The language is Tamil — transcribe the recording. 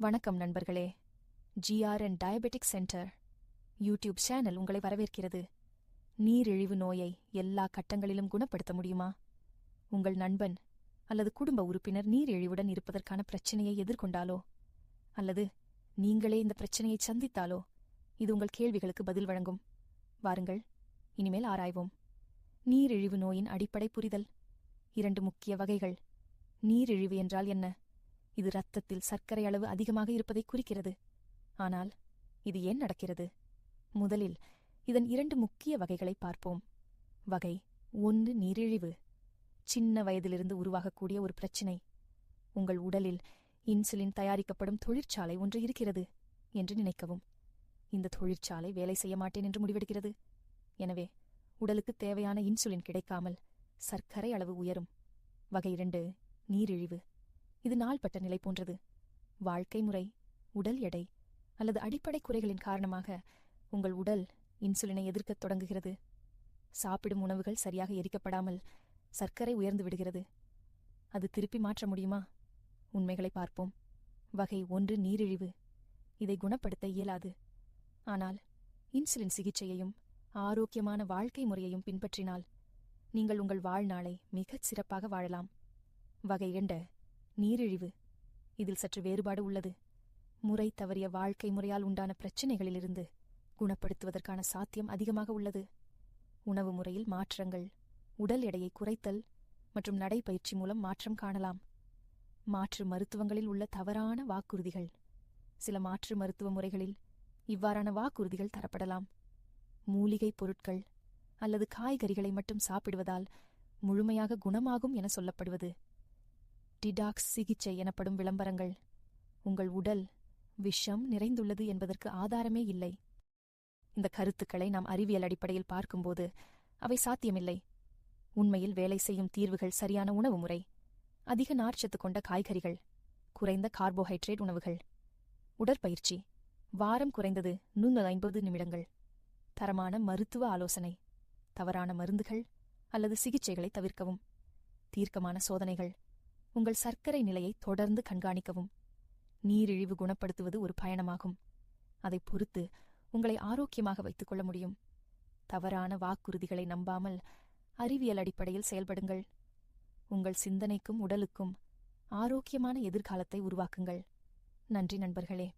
வணக்கம் நண்பர்களே. GRN diabetic centre YouTube channel உங்களை வரவேற்கிறது. நீரிழிவு நோயை எல்லா கட்டங்களிலும் குணப்படுத்த முடியுமா? உங்கள் நண்பன் அல்லது குடும்ப உறுப்பினர் நீரிழிவுடன் இருப்பதற்கான பிரச்சனையை எதிர்கொண்டாலோ? அல்லது நீங்களே இந்த பிரச்சனையை சந்தித்தாலோ? இது உங்கள் கேள்விகளுக்கு பதில் வழங்கும். வாருங்கள் இனிமேல் ஆராய்வோம். நீரிழிவு நோயின் அடிப்படை புரிதல். இரண்டு முக்கிய வகைகள். நீரிழிவு என்றால் என்ன? இது இரத்தத்தில் சர்க்கரை அளவு அதிகமாக இருப்பதை குறிக்கிறது. ஆனால் இது ஏன் நடக்கிறது? முதலில் இதன் இரண்டு முக்கிய வகைகளை பார்ப்போம். வகை ஒன்று நீரிழிவு. சின்ன வயதிலிருந்து உருவாகக்கூடிய ஒரு பிரச்சினை. உங்கள் உடலில் இன்சுலின் தயாரிக்கப்படும் தொழிற்சாலை ஒன்று இருக்கிறது என்று நினைக்கவும். இந்த தொழிற்சாலை வேலை செய்ய மாட்டேன் என்று முடிவெடுக்கிறது. எனவே உடலுக்கு தேவையான இன்சுலின் கிடைக்காமல் சர்க்கரை அளவு உயரும். வகை இரண்டு நீரிழிவு. இது நாள்பட்ட நிலை போன்றது. வாழ்க்கை முறை உடல் எடை அல்லது அடிப்படை குறைகளின் காரணமாக உங்கள் உடல் இன்சுலினை எதிர்க்கத் தொடங்குகிறது. சாப்பிடும் உணவுகள் சரியாக எரிக்கப்படாமல் சர்க்கரை உயர்ந்து விடுகிறது. அது திருப்பி மாற்ற முடியுமா? உண்மைகளை பார்ப்போம். வகை ஒன்று நீரிழிவு. இதை குணப்படுத்த இயலாது. ஆனால் இன்சுலின் சிகிச்சையையும் ஆரோக்கியமான வாழ்க்கை முறையையும் பின்பற்றினால் நீங்கள் உங்கள் வாழ்நாளை மிகச் சிறப்பாக வாழலாம். வகை இரண்டு நீரிழிவு. இதில் சற்று வேறுபாடு உள்ளது. முறை தவறிய வாழ்க்கை முறையால் உண்டான பிரச்சினைகளிலிருந்து குணப்படுத்துவதற்கான சாத்தியம் அதிகமாக உள்ளது. உணவு முறையில் மாற்றங்கள் உடல் எடையை குறைத்தல் மற்றும் நடைபயிற்சி மூலம் மாற்றம் காணலாம். மாற்று மருத்துவங்களில் உள்ள தவறான வாக்குறுதிகள். சில மாற்று மருத்துவ முறைகளில் இவ்வாறான வாக்குறுதிகள் தரப்படலாம். மூலிகைப் பொருட்கள் அல்லது காய்கறிகளை மட்டும் சாப்பிடுவதால் முழுமையாக குணமாகும் என சொல்லப்படுவது. டிடாக்ஸ் சிகிச்சை எனப்படும் விளம்பரங்கள். உங்கள் உடல் விஷம் நிறைந்துள்ளது என்பதற்கு ஆதாரமே இல்லை. இந்த கருத்துக்களை நாம் அறிவியல் அடிப்படையில் பார்க்கும்போது அவை சாத்தியமில்லை. உண்மையில் வேலை செய்யும் தீர்வுகள் சரியான உணவு முறை அதிக நார்ச்சத்து கொண்ட காய்கறிகள் குறைந்த கார்போஹைட்ரேட் உணவுகள் உடற்பயிற்சி வாரம் குறைந்தது நூறு ஐம்பது நிமிடங்கள் தரமான மருத்துவ ஆலோசனை தவறான மருந்துகள் அல்லது சிகிச்சைகளை தவிர்க்கவும் தீர்க்கமான சோதனைகள் உங்கள் சர்க்கரை நிலையை தொடர்ந்து கண்காணிக்கவும். நீரிழிவு குணப்படுத்துவது ஒரு பயணமாகும். அதை பொறுத்து உங்களை ஆரோக்கியமாக வைத்துக் கொள்ள முடியும். தவறான வாக்குறுதிகளை நம்பாமல் அறிவியல் அடிப்படையில் செயல்படுங்கள். உங்கள் சிந்தனைக்கும் உடலுக்கும் ஆரோக்கியமான எதிர்காலத்தை உருவாக்குங்கள். நன்றி நண்பர்களே.